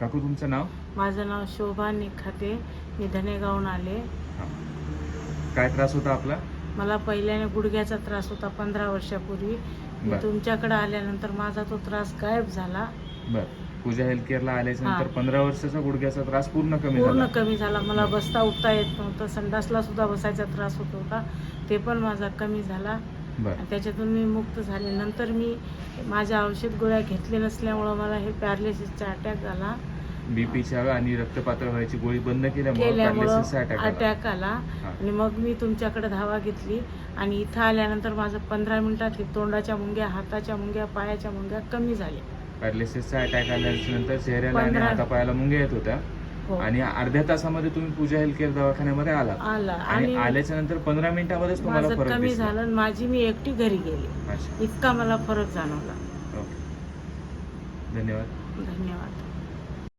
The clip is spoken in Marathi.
काकू तुमचं नाव? माझं नाव शोभा निखाते. मी धनेगावून आले. काय त्रास होता आपला? मला पहिल्याने गुडघ्याचा त्रास होता पंधरा वर्षापूर्वी. मी बर. तुमच्याकडे आल्यानंतर माझा तो त्रास गायब झाला. बर. पूजा हेल्थ केअरला आल्याच्यानंतर हा. पंधरा वर्षाचा गुडघ्याचा त्रास पूर्ण कमी पूर्ण झाला कमी झाला. मला बसता उठता येत नव्हतं. संडासला सुद्धा बसायचा त्रास होत होता. ते पण माझा कमी झाला. आणि त्याच्यातून मी मुक्त झाले. नंतर मी माझ्या औषध गोळ्या घेतले नसल्यामुळं मला हे पॅरालिसिसचा अटॅक झाला बीपीच्या आणि रक्तपातळ व्हायची गोळी बंद केल्यामुळे अटॅक आला. आणि मग मी तुमच्याकडे धावा घेतली. आणि इथं आल्यानंतर माझं पंधरा मिनिटात हे तोंडाच्या मुंग्या हाताच्या मुंग्या पायाच्या मुंग्या कमी झाल्या. पॅरालिसिसचा अटॅक आल्याच्यानंतर चेहऱ्याला आणि हातापायाला मुंग्या येत होत्या. आणि अर्ध्या तासामध्ये तुम्ही पूजा हेल्थ केअर दवाखान्यामध्ये आला. आला. आणि आल्याच्यानंतर पंधरा मिनिटामध्येच तुम्हाला फरक कमी झालं. आणि माझी मी एकटी घरी गेली. इतका मला फरक जाणवला. धन्यवाद. धन्यवाद.